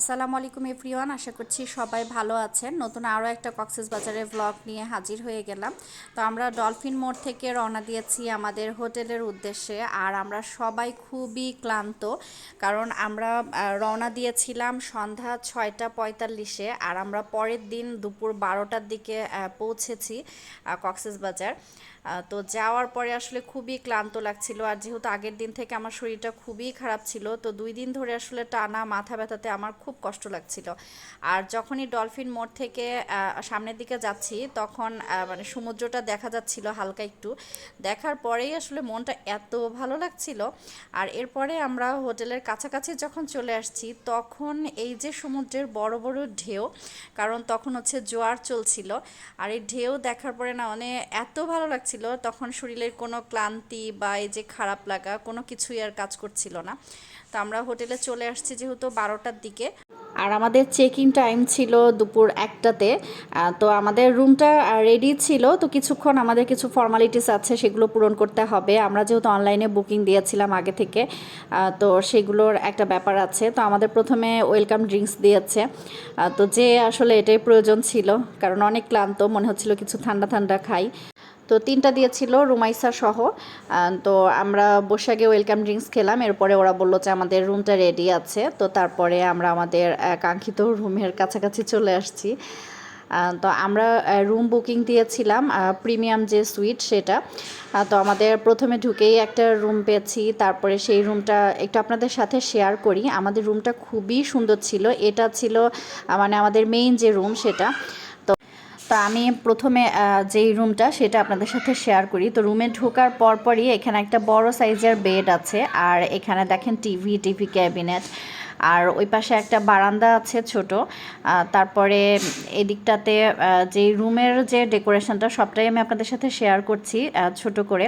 আসসালামু আলাইকুম, এভরিওয়ান। আশা করছি সবাই ভালো আছেন। নতুন আরও একটা কক্সেস বাজারের ব্লগ নিয়ে হাজির হয়ে গেলাম। তো আমরা ডলফিন মোড় থেকে রওনা দিয়েছি আমাদের হোটেলের উদ্দেশ্যে। আর আমরা সবাই খুবই ক্লান্ত, কারণ আমরা রওনা দিয়েছিলাম সন্ধ্যা ছয়টা পঁয়তাল্লিশে, আর আমরা পরের দিন দুপুর বারোটার দিকে পৌঁছেছি কক্সেস বাজার। তো যাওয়ার পরে আসলে খুবই ক্লান্ত লাগছিল। আর যেহেতু আগের দিন থেকে আমার শরীরটা খুবই খারাপ ছিল, তো দুই দিন ধরে আসলে টানা মাথা ব্যথাতে আমার খুব কষ্ট লাগছিল। আর যখনই ডলফিন মোড় থেকে সামনের দিকে যাচ্ছি, তখন মানে সমুদ্রটা দেখা যাচ্ছিল হালকা একটু। দেখার পরেই আসলে মনটা এত ভালো লাগছিল। আর এরপরে আমরা হোটেলের কাছাকাছি যখন চলে আসছি, তখন এই যে সমুদ্রের বড় বড় ঢেউ, কারণ তখন হচ্ছে জোয়ার চলছিল। আর এই ঢেউ দেখার পরে না মানে এত ভালো লাগছিল তখন শরীরের কোনো ক্লান্তি বা এই যে খারাপ লাগা কোনো কিছুই আর কাজ করছিল না। তো আমরা হোটেলে চলে আসছি যেহেতু বারোটার দিকে। আর আমাদের চেক ইন টাইম ছিল দুপুর একটাতে। তো আমাদের রুমটা রেডি ছিল, তো কিছুক্ষণ আমাদের কিছু ফর্মালিটিস আছে সেগুলো পূরণ করতে হবে। আমরা যেহেতু অনলাইনে বুকিং দিয়েছিলাম আগে থেকে তো সেগুলোর একটা ব্যাপার আছে। তো আমাদের প্রথমে ওয়েলকাম ড্রিঙ্কস দিয়েছে। তো যে আসলে এটাই প্রয়োজন ছিল, কারণ অনেক ক্লান্ত, মনে হচ্ছিল কিছু ঠান্ডা ঠান্ডা খাই। তো তিনটা দিয়েছিল রুমাইসা সহ। তো আমরা বসে আগে ওয়েলকাম ড্রিঙ্কস খেলাম, এরপরে ওরা বলল যে আমাদের রুমটা রেডি আছে। তো তারপরে আমরা আমাদের কাঙ্ক্ষিত রুমের কাছাকাছি চলে আসছি। তো আমরা রুম বুকিং দিয়েছিলাম প্রিমিয়াম যে সুইট সেটা। তো আমাদের প্রথমে ঢুকেই একটা রুম পেয়েছি, তারপরে সেই রুমটা একটু আপনাদের সাথে শেয়ার করি। আমাদের রুমটা খুবই সুন্দর ছিল, এটা ছিল মানে আমাদের মেইন যে রুম সেটা। তো আমি প্রথমে যেই রুমটা সেটা আপনাদের সাথে শেয়ার করি। তো রুমে ঢোকার পরপরই এখানে একটা বড় সাইজের বেড আছে আর এখানে দেখেন টিভি টিভি ক্যাবিনেট আর ওই পাশে একটা বারান্দা আছে ছোট। তারপরে এদিকটাতে যে যেই রুমের যে ডেকোরেশনটা সবটাই আমি আপনাদের সাথে শেয়ার করছি ছোট করে।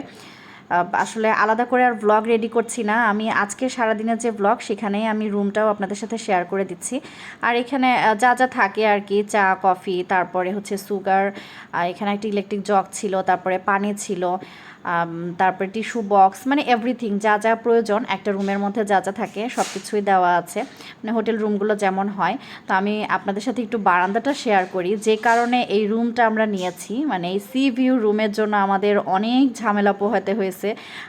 আসলে আলাদা করে আর ব্লগ রেডি করছি না। আমি আজকে সারাদিনের যে ব্লগ সেখানেই আমি রুমটাও আপনাদের সাথে শেয়ার করে দিচ্ছি। আর এখানে যা যা থাকে আর কি, চা কফি তারপরে হচ্ছে সুগার এখানে একটি ইলেকট্রিক জগ ছিল, তারপরে পানি ছিল। তারপরে টিস্যু বক্স মানে এভরিথিং যা যা প্রয়োজন, একটা রুমের মধ্যে যা যা থাকে সব কিছুই দেওয়া আছে। মানে হোটেল রুমগুলো যেমন হয়। তো আমি আপনাদের সাথে একটু বারান্দাটা শেয়ার করি। যে কারণে এই রুমটা আমরা নিয়েছি মানে এই সি ভিউ রুমের জন্য আমাদের অনেক ঝামেলা পোহাতে হয়েছে।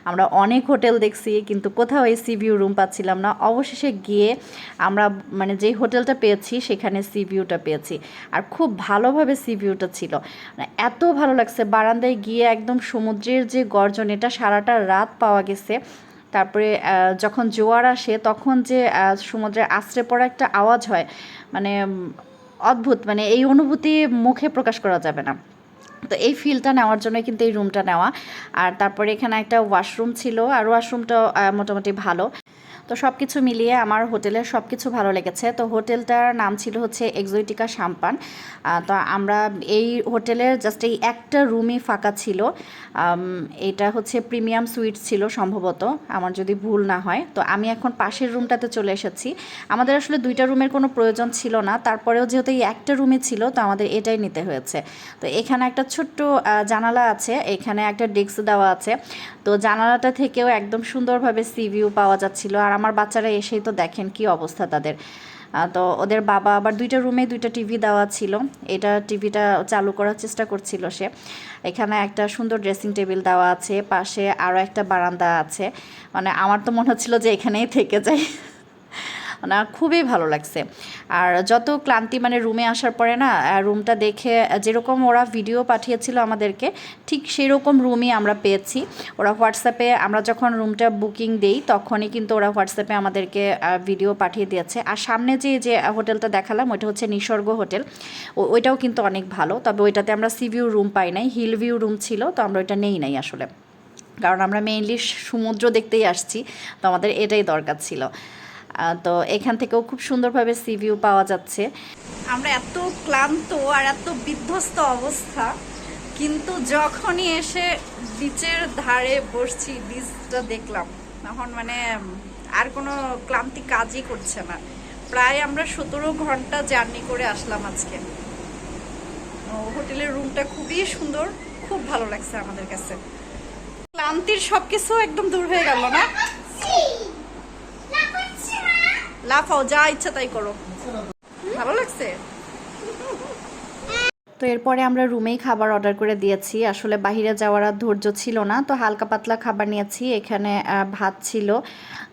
আমরা অনেক হোটেল দেখছি, কিন্তু কোথাও এই সি ভিউ রুম পাচ্ছিলাম না। অবশেষে গিয়ে আমরা মানে যেই হোটেলটা পেয়েছি, সেখানে সি ভিউটা পেয়েছি। আর খুব ভালোভাবে সি ভিউটা ছিল। মানে এত ভালো লাগছে। বারান্দায় গিয়ে একদম সমুদ্রের যে গর্জন এটা সারাটা রাত পাওয়া গেছে। তারপরে যখন জোয়ার আসে, তখন যে সমুদ্রে আশ্রে পড়া একটা আওয়াজ হয় মানে অদ্ভুত মানে এই অনুভূতি মুখে প্রকাশ করা যাবে না। তো এই ফিলটা নেওয়ার জন্য কিন্তু এই রুমটা নেওয়া। আর তারপরে এখানে একটা ওয়াশরুম ছিল, আর ওয়াশরুমটা মোটামুটি ভালো। তো সব কিছু মিলিয়ে আমার হোটেলের সব কিছু ভালো লেগেছে। তো হোটেলটার নাম ছিল হচ্ছে এক্সোটিকা সাম্পান তো আমরা এই হোটেলের জাস্ট এই একটা রুমই ফাঁকা ছিল। এটা হচ্ছে প্রিমিয়াম সুইট ছিল সম্ভবত, আমার যদি ভুল না হয়। তো আমি এখন পাশের রুমটাতে চলে এসেছি। আমাদের আসলে দুইটা রুমের কোনো প্রয়োজন ছিল না, তারপরেও যেহেতু এই একটা রুমে ছিল, তো আমাদের এটাই নিতে হয়েছে। তো এখানে একটা ছোট্ট জানালা আছে, এখানে একটা ডেস্ক দেওয়া আছে। তো জানালাটা থেকেও একদম সুন্দরভাবে সি ভিউ পাওয়া যাচ্ছিল। আর আমার বাচ্চারা এসেই তো দেখেন কি অবস্থা তাদের। তো ওদের বাবা আবার দুইটা রুমে দুইটা টিভি দেওয়া ছিল। এটা টিভিটা চালু করার চেষ্টা করছিল সে। এখানে একটা সুন্দর ড্রেসিং টেবিল দেওয়া আছে, পাশে আরও একটা বারান্দা আছে। মানে আমার তো মনে হচ্ছিল যে এখানেই থেকে যাই না, খুবই ভালো লাগছে। আর যত ক্লান্তি মানে রুমে আসার পরে না রুমটা দেখে যেরকম ওরা ভিডিও পাঠিয়েছিল আমাদেরকে, ঠিক সেরকম রুমই আমরা পেয়েছি। ওরা হোয়াটসঅ্যাপে আমরা যখন রুমটা বুকিং দেই, তখনই কিন্তু ওরা হোয়াটসঅ্যাপে আমাদেরকে ভিডিও পাঠিয়ে দিয়েছে। আর সামনে যে যে হোটেলটা দেখালাম, ওইটা হচ্ছে নিসর্গ হোটেল ওইটাও কিন্তু অনেক ভালো। তবে ওইটাতে আমরা সি ভিউ রুম পাই নাই হিল ভিউ রুম ছিল, তো আমরা ওইটা নেই নাই আসলে। কারণ আমরা মেইনলি সমুদ্র দেখতেই আসছি, তো আমাদের এটাই দরকার ছিল। তো এখান থেকেও খুব সুন্দরভাবে সি ভিউ পাওয়া যাচ্ছে। আমরা এত ক্লান্ত আর এত বিধ্বস্ত অবস্থা, কিন্তু যখনই এসে বিচের ধারে বসছি বিচটা দেখলাম, তখন মানে আর কোনো ক্লান্তি কাজই করছে না। প্রায় আমরা সতেরো ঘণ্টা জার্নি করে আসলাম আজকে। হোটেলের রুমটা খুবই সুন্দর, খুব ভালো লাগছে আমাদের কাছে। ক্লান্তির সবকিছু একদম দূর হয়ে গেল না? লাফাও, যা ইচ্ছা তাই করো। ভালো লাগছে? তো এরপরে আমরা রুমেই খাবার অর্ডার করে দিয়েছি। আসলে বাইরে যাওয়ার আর ধৈর্য ছিল না, তো হালকা পাতলা খাবার নিয়েছি। এখানে ভাত ছিল,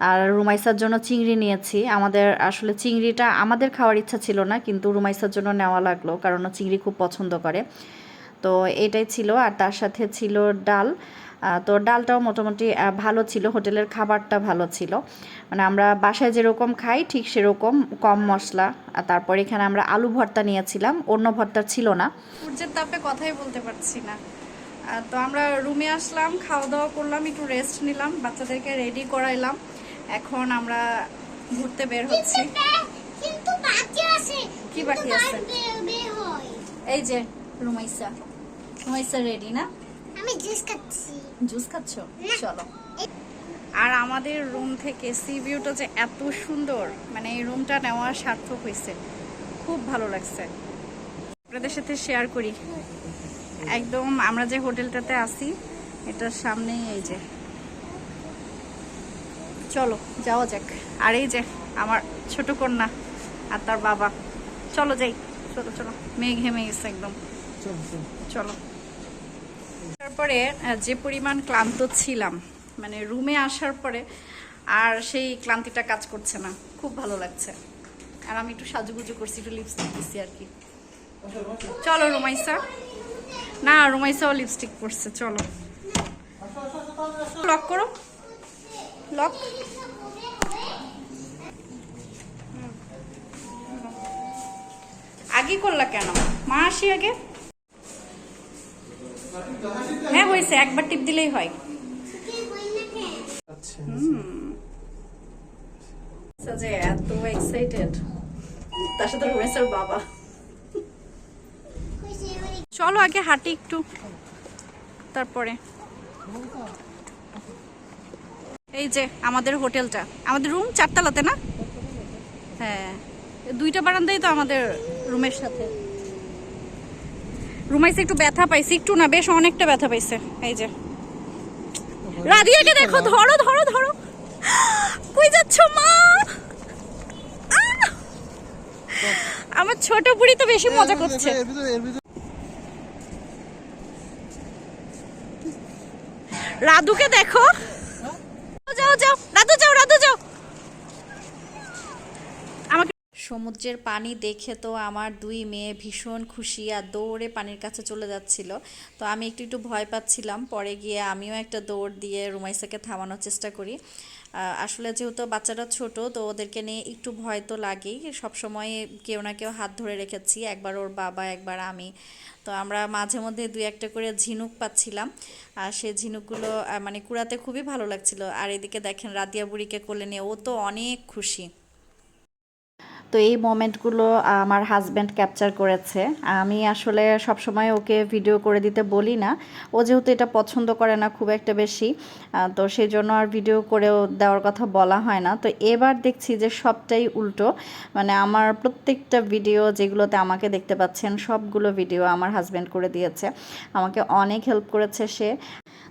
আর রুমাইসার জন্য চিংড়ি নিয়েছি। আমাদের, আসলে চিংড়িটা আমাদের খাওয়ার ইচ্ছা ছিল না, কিন্তু রুমাইসার জন্য নেওয়া লাগল, কারণ চিংড়ি খুব পছন্দ করে। তো এটাই ছিল, আর তার সাথে ছিল ডাল। তো ডালটাও মোটামুটি ভালো ছিল হোটেলের খাবারটা ভালো ছিল। মানে আমরা বাসায় যেরকম খাই ঠিক সেরকম কম মশলা। আর তারপর এখানে আমরা আলু ভর্তা নিয়েছিলাম অন্য ভর্তা ছিল না। সূর্যের তাপে কথাই বলতে পারছি না। তো আমরা রুমে আসলাম খাওয়া দাওয়া করলাম একটু রেস্ট নিলাম বাচ্চাদেরকে রেডি করাইলাম। এখন আমরা ঘুরতে বের হচ্ছি। কিন্তু বাকি আছে কি বাকি আছে? এই যে রুমাইসা। রুমাইসা রেডি না? জুস খাচ্ছি। জুস খাচ্ছ? চলো। আর আমাদের রুম থেকে সি ভিউটা যে এত সুন্দর মানে এই রুমটা নেওয়া সার্থক হয়েছে খুব ভালো লাগছে। আপনাদের সাথে শেয়ার করি। একদম আমরা যে হোটেলটাতে আছি এটার সামনেই এই যে। চলো যাওয়া যাক। আর এই যে আমার ছোট কন্যা আর তার বাবা। চলো যাই। চলো চলো। মেঘ ঘেমে গেছে একদম। চলো। চলো। তারপরে যে পরিমাণ ক্লান্ত ছিলাম মানে রুমে আসার পরে আর সেই ক্লান্তিটা কাজ করছে না। খুব ভালো লাগছে। আর আমি একটু সাজুগুজু করছি, একটু লিপস্টিক দিচ্ছি আর কি। চলো রুমাইসা। না, রুমাইসাও লিপস্টিক পরছে, চলো। লক করো। লক আগে করলা কেন? মা আসি আগে? হ্যাঁ হয়েছে একবার টিপ দিলেই হয়? আচ্ছা। যে এত এক্সাইটেড তার সাথে রমেশের বাবা। চলো আগে হাঁটি একটু তারপরে। এই যে আমাদের হোটেলটা। আমাদের রুম চারতলাতে না? হ্যাঁ দুইটা বারান্দাই তো আমাদের রুমের সাথে। রুমাইছে, একটু ব্যথা পাইছে, একটু না, বেশ অনেকটা ব্যথা পাইছে। এই যে। রাদিয়াকে দেখো, ধরো ধরো ধরো। কই যাচ্ছ, মা? আমার ছোট বুড়ি তো বেশি মজা করছে। রাধুকে দেখো। যাও যাও রাধু যাও রাধু যাও আমাকে সমুদ্রের পানি দেখে তো আমার দুই মেয়ে ভীষণ খুশি আর দৌড়ে পানির কাছে চলে যাচ্ছিল। তো আমি একটু একটু ভয় পাচ্ছিলাম। পরে গিয়ে আমিও একটা দৌড় দিয়ে রুমাইসাকে থামানোর চেষ্টা করি। আসলে যেহেতু বাচ্চারা ছোট, তো ওদেরকে নিয়ে একটু ভয় তো লাগেই। সবসময় কেউ না কেউ হাত ধরে রেখেছি, একবার ওর বাবা, একবার আমি। তো আমরা মাঝে মধ্যে দুই একটা করে ঝিনুক পাচ্ছিলাম। আর সেই ঝিনুকগুলো মানে কুড়াতে খুবই ভালো লাগছিল। আর এদিকে দেখেন রাদিয়া বুড়িকে কোলে নিয়ে, ও তো অনেক খুশি। তো এই মোমেন্টগুলো আমার হাজব্যান্ড ক্যাপচার করেছে। আমি আসলে সবসময় ওকে ভিডিও করে দিতে বলি না। ও যেহেতু এটা পছন্দ করে না খুব একটা বেশি তো সেই জন্য আর ভিডিও করেও দেওয়ার কথা বলা হয় না। তো এবার দেখছি যে সবটাই উল্টো। মানে আমার প্রত্যেকটা ভিডিও যেগুলোতে আমাকে দেখতে পাচ্ছেন, সবগুলো ভিডিও আমার হাজব্যান্ড করে দিয়েছে। আমাকে অনেক হেল্প করেছে সে।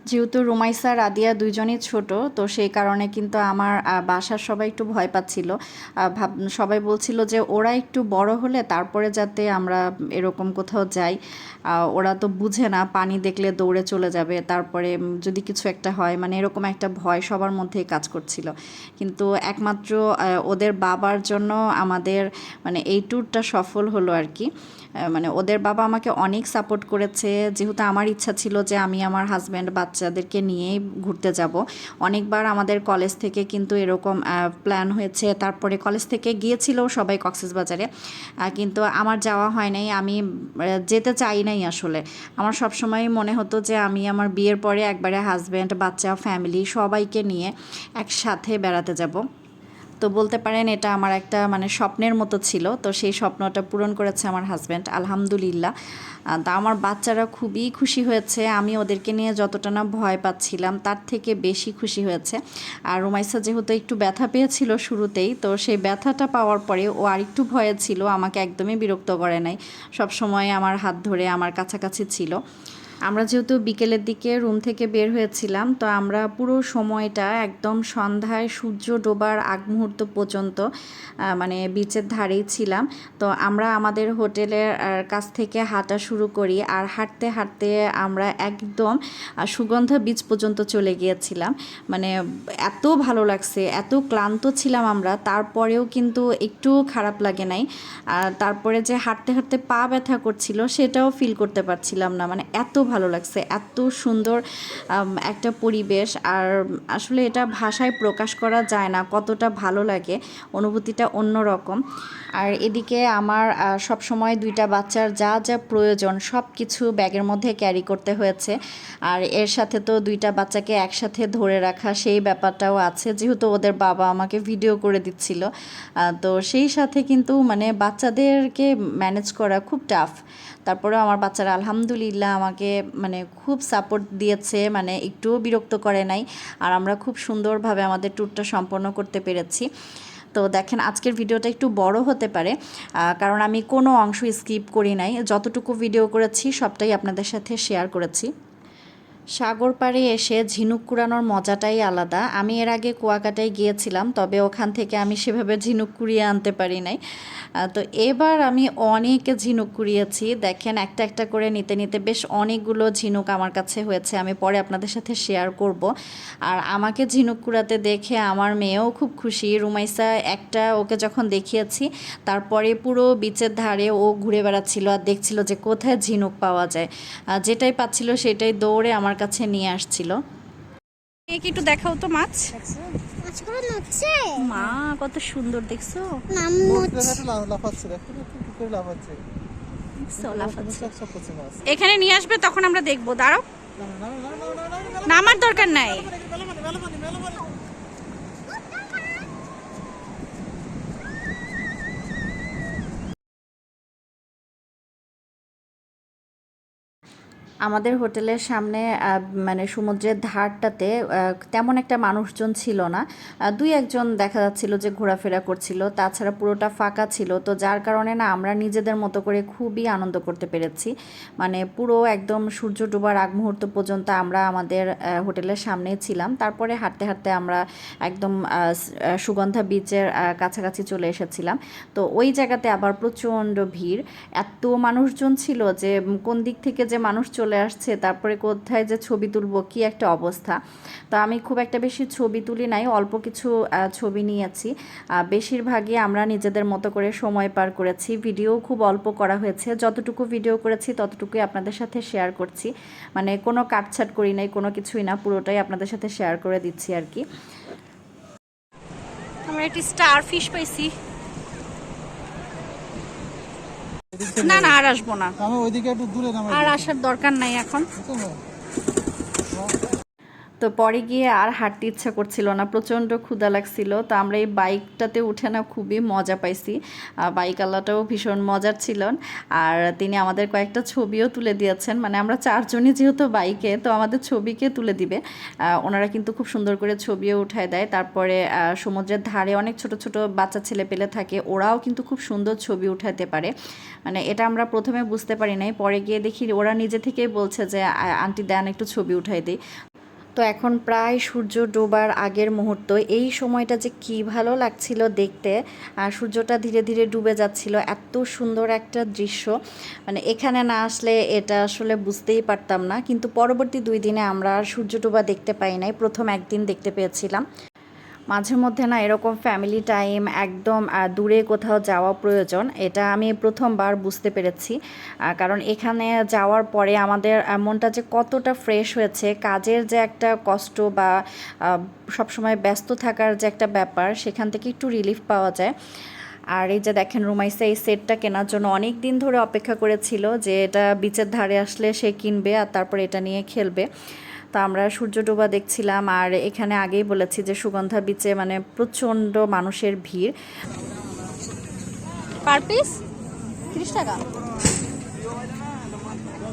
যেহেতু রুমাইসা, রাদিয়া দুইজনই ছোট, তো সেই কারণে কিন্তু আমার বাসার সবাই একটু ভয় পাচ্ছিল। ভাব, সবাই বলছিল যে ওরা একটু বড় হলে তারপরে যাতে আমরা এরকম কোথাও যাই। ওরা তো বুঝে না, পানি দেখলে দৌড়ে চলে যাবে, তারপরে যদি কিছু একটা হয় মানে এরকম একটা ভয় সবার মধ্যেই কাজ করছিল। কিন্তু একমাত্র ওদের বাবার জন্য আমাদের মানে এই ট্যুরটা সফল হলো আর কি। মানে ওদের বাবা আমাকে অনেক সাপোর্ট করেছে। যেহেতু আমার ইচ্ছা ছিল যে আমি আমার হাজব্যান্ড বাচ্চাদেরকে নিয়েই ঘুরতে যাব। অনেকবার আমাদের কলেজ থেকে কিন্তু এরকম প্ল্যান হয়েছে। তারপরে কলেজ থেকে গিয়েছিল সবাই কক্সবাজারে। কিন্তু আমার যাওয়া হয় নাই। আমি যেতে চাই নাই আসলে। আমার সবসময় মনে হতো যে আমি আমার বিয়ের পরে একবারে হাজব্যান্ড বাচ্চা ফ্যামিলি সবাইকে নিয়ে একসাথে বেড়াতে যাব। তো বলতে পারেন এটা আমার একটা মানে স্বপ্নের মতো ছিল। তো সেই স্বপ্নটা পূরণ করেছে আমার হাজব্যান্ড আলহামদুলিল্লাহ। তা আমার বাচ্চারা খুবই খুশি হয়েছে। আমি ওদেরকে নিয়ে যতটা না ভয় পাচ্ছিলাম, তার থেকে বেশি খুশি হয়েছে। আর রুমাইসা যেহেতু একটু ব্যথা পেয়েছিল শুরুতেই, তো সেই ব্যথাটা পাওয়ার পরে ও আরেকটু ভয়ে ছিল, আমাকে একদমই বিরক্ত করে নাই। সব সময় আমার হাত ধরে আমার কাছাকাছি ছিল। আমরা যেহেতু বিকেলের দিকে রুম থেকে বের হয়েছিলাম, তো আমরা পুরো সময়টা একদম সন্ধ্যায় সূর্য ডোবার আগ মুহূর্ত পর্যন্ত মানে বিচের ধারেই ছিলাম। তো আমরা আমাদের হোটেলের কাছ থেকে হাঁটা শুরু করি আর হাঁটতে হাঁটতে আমরা একদম সুগন্ধা বিচ পর্যন্ত চলে গিয়েছিলাম। মানে এত ভালো লাগছে, এত ক্লান্ত ছিলাম আমরা, তারপরেও কিন্তু একটু খারাপ লাগে নাই। তারপরে যে হাঁটতে হাঁটতে পা ব্যথা করছিল, সেটাও ফিল করতে পারছিলাম না। মানে এত ভালো লাগছে। এত সুন্দর একটা পরিবেশ। আর আসলে এটা ভাষায় প্রকাশ করা যায় না, কতটা ভালো লাগে, অনুভূতিটা অন্যরকম। আর এদিকে আমার সব সময় দুইটা বাচ্চার যা যা প্রয়োজন সব কিছু ব্যাগের মধ্যে ক্যারি করতে হয়েছে। আর এর সাথে তো দুইটা বাচ্চাকে একসাথে ধরে রাখা, সেই ব্যাপারটাও আছে। যেহেতু ওদের বাবা আমাকে ভিডিও করে দিচ্ছিল তো সেই সাথে কিন্তু মানে বাচ্চাদেরকে ম্যানেজ করা খুব টাফ তারপরেও আমার বাচ্চারা আলহামদুলিল্লাহ আমাকে মানে খুব সাপোর্ট দিয়েছে মানে একটুও বিরক্ত করে নাই। আর আমরা খুব সুন্দরভাবে আমাদের ট্যুরটা সম্পন্ন করতে পেরেছি। তো দেখেন, আজকের ভিডিওটা একটু বড় হতে পারে কারণ আমি কোনো অংশ স্কিপ করি নাই। যতটুকু ভিডিও করেছি, সবটাই আপনাদের সাথে শেয়ার করেছি। সাগর পাড়ে এসে ঝিনুক কুড়ানোর মজাটাই আলাদা। আমি এর আগে কুয়াকাটায় গিয়েছিলাম, তবে ওখান থেকে আমি সেভাবে ঝিনুক কুড়িয়ে আনতে পারি নাই। তো এবার আমি অনেক ঝিনুক কুড়িয়েছি। দেখেন, একটা একটা করে নিতে নিতে বেশ অনেকগুলো ঝিনুক আমার কাছে হয়েছে, আমি পরে আপনাদের সাথে শেয়ার করব। আর আমাকে ঝিনুক কুড়াতে দেখে আমার মেয়েও খুব খুশি। রুমাইসা একটা ওকে যখন দেখিয়েছি, তারপরে পুরো বিচের ধারে ও ঘুরে বেড়াচ্ছিল আর দেখছিল যে কোথায় ঝিনুক পাওয়া যায়। যেটাই পাচ্ছিল সেটাই দৌড়ে আমার কাছে নিয়ে আসছিল কি একটু দেখাও তো মাছ মাছগুলো নড়ছে মা কত সুন্দর দেখছ নাম লাফাচ্ছে দেখো লাফাচ্ছে সব সব করছে মাছ এখানে নিয়ে আসবে তখন আমরা দেখব দাঁড়াও নামার দরকার নাই আমাদের হোটেলের সামনে মানে সমুদ্রের ধারটাতে তেমন একটা মানুষজন ছিল না। দুই একজন দেখা যাচ্ছিল যে ঘোরাফেরা করছিল, তাছাড়া পুরোটা ফাঁকা ছিল। তো যার কারণে না, আমরা নিজেদের মতো করে খুবই আনন্দ করতে পেরেছি। মানে পুরো একদম সূর্য ডোবার আগ মুহূর্ত পর্যন্ত আমরা আমাদের হোটেলের সামনেই ছিলাম। তারপরে হাঁটতে হাঁটতে আমরা একদম সুগন্ধা বিচের কাছাকাছি চলে এসেছিলাম। তো ওই জায়গাতে আবার প্রচণ্ড ভিড়। এত মানুষজন ছিল যে, কোন দিক থেকে যে মানুষ চলে আসছে, তারপরে কোথায় যে ছবি তুলবো, কি একটা অবস্থা। তো আমি খুব একটা বেশি ছবি তুলি নাই, অল্প কিছু ছবি নিয়েছি। বেশিরভাগই আমরা নিজেদের মতো করে সময় পার করেছি। ভিডিও খুব অল্প করা হয়েছে। যতটুকু ভিডিও করেছি, ততটুকুই আপনাদের সাথে শেয়ার করছি। মানে কোনো কাটছাট করি নাই, কোনো কিছুই না, পুরোটাই আপনাদের সাথে শেয়ার করে দিচ্ছি আর কি। আমরা একটি স্টার ফিশ পাইছি। না না আর আসব না। আমি ওইদিকে একটু দূরে নামাই। আর আসার দরকার নাই এখন? তো পরে গিয়ে আর হাঁটতে ইচ্ছা করছিল না, প্রচণ্ড ক্ষুদা লাগছিল। তো আমরা এই বাইকটাতে উঠে না খুবই মজা পাইছি। আর বাইকওয়ালাটাও ভীষণ মজার ছিলেন আর তিনি আমাদের কয়েকটা ছবিও তুলে দিয়েছেন। মানে আমরা চারজনই যেহেতু বাইকে, তো আমাদের ছবিকে তুলে দিবে। ওনারা কিন্তু খুব সুন্দর করে ছবিও উঠায় দেয়। তারপরে সমুদ্রের ধারে অনেক ছোট ছোট বাচ্চা ছেলে পেলে থাকে, ওরাও কিন্তু খুব সুন্দর ছবি উঠাতে পারে। মানে এটা আমরা প্রথমে বুঝতে পারি নাই। পরে গিয়ে দেখি ওরা নিজে থেকেই বলছে যে, "আ- আন্টি দেন একটু ছবি উঠাই দিই। তো এখন প্রায় সূর্য ডোবার আগের মুহূর্ত। এই সময়টা যে কি ভালো লাগছিল দেখতে, আর সূর্যটা ধীরে ধীরে ডুবে যাচ্ছিল, এত সুন্দর একটা দৃশ্য। মানে এখানে না আসলে এটা আসলে বুঝতেই পারতাম না, কিন্তু পরবর্তী দুই দিনে আমরা সূর্য ডোবা দেখতে পাই নাই, প্রথম একদিন দেখতে পেয়েছিলাম। মাঝে মধ্যে না এরকম ফ্যামিলি টাইম একদম দূরে কোথাও যাওয়া প্রয়োজন, এটা আমি প্রথমবার বুঝতে পেরেছি। কারণ এখানে যাওয়ার পরে আমাদের মনটা যে কতটা ফ্রেশ হয়েছে, কাজের যে একটা কষ্ট বা সবসময় ব্যস্ত থাকার যে একটা ব্যাপার, সেখান থেকে একটু রিলিফ পাওয়া যায়। আর এই যে দেখেন, রুমাইসা এই সেটটা কেনার জন্য অনেক দিন ধরে অপেক্ষা করেছিল যে এটা বিচের ধারে আসলে সে কিনবে আর তারপর এটা নিয়ে খেলবে। তো আমরা সূর্য ডোবা দেখছিলাম, আর এখানে আগেই বলেছি যে সুগন্ধা বিচে মানে প্রচণ্ড মানুষের ভিড়। পার পিস তিরিশ টাকা।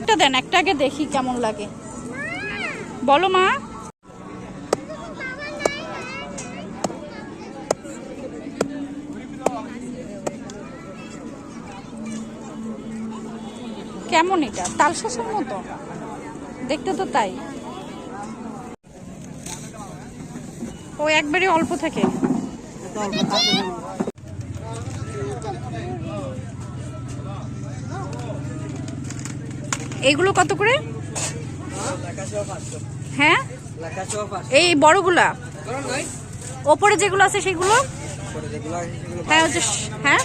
একটা দেন, একটা আগে দেখি কেমন লাগে। বলো মা। কেমন এটা? তালশাঁসের মতো। দেখতে তো তাই। ও একবারই অল্প থাকে। এইগুলো কত করে? হ্যাঁ? এই বড়গুলা? ওপরে যেগুলো আছে সেগুলো? হ্যাঁ হচ্ছে হ্যাঁ?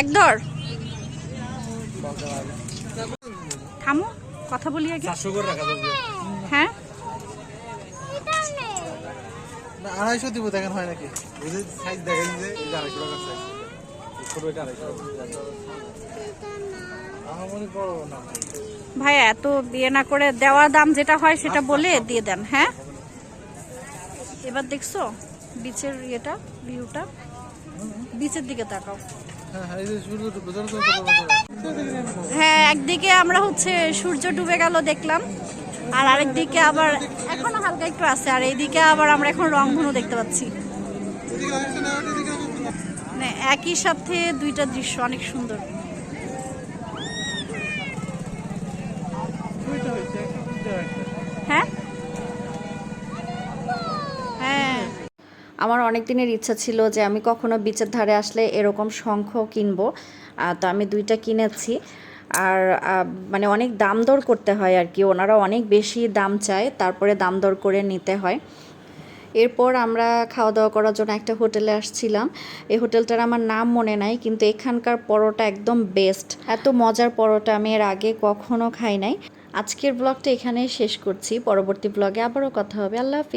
এক দর। থামো কথা বলি আগে। হ্যাঁ না, আড়াইশো দিব দেখেন হয় নাকি? সাইজ দেখাই যে আড়াইশো টাকার সাইজ ছোট এটা আড়াইশো আমার ভাই এত বিয়ে না করে দেওয়ার দাম যেটা হয় সেটা বলে দিয়ে দেন হ্যাঁ? এবার দেখছ বিচের ইয়েটা ভিউটা? বিচের দিকে তাকাও। হ্যাঁ হ্যাঁ। হ্যাঁ একদিকে আমরা হচ্ছে সূর্য ডুবে গেল দেখলাম। আর আরেকদিকে আবার এখনও হালকা একটু আছে আর এইদিকে আবার আমরা এখন রংধনু দেখতে পাচ্ছি। মানে একই সাথে দুইটা দৃশ্য অনেক সুন্দর দুইটা হয়েছে, দুইটা হয়েছে। হ্যাঁ হ্যাঁ আমার অনেক দিনের ইচ্ছা ছিল যে আমি কখনো বিচের ধারে আসলে এরকম শঙ্খ কিনবো আহ, তো আমি দুইটা কিনেছি আর মানে অনেক দাম দর করতে হয় আর কি। ওনারা অনেক বেশি দাম চায়, তারপরে দাম দর করে নিতে হয়। এরপর আমরা খাওয়া দাওয়া করার জন্য একটা হোটেলে আসছিলাম। এই হোটেলটার আমার নাম মনে নাই, কিন্তু এখানকার পরোটা একদম বেস্ট এত মজার পরোটা আমি এর আগে কখনো খাই নাই। আজকের ব্লগটা এখানেই শেষ করছি। পরবর্তী ব্লগে আবারও কথা হবে। আল্লাহ হাফিজ।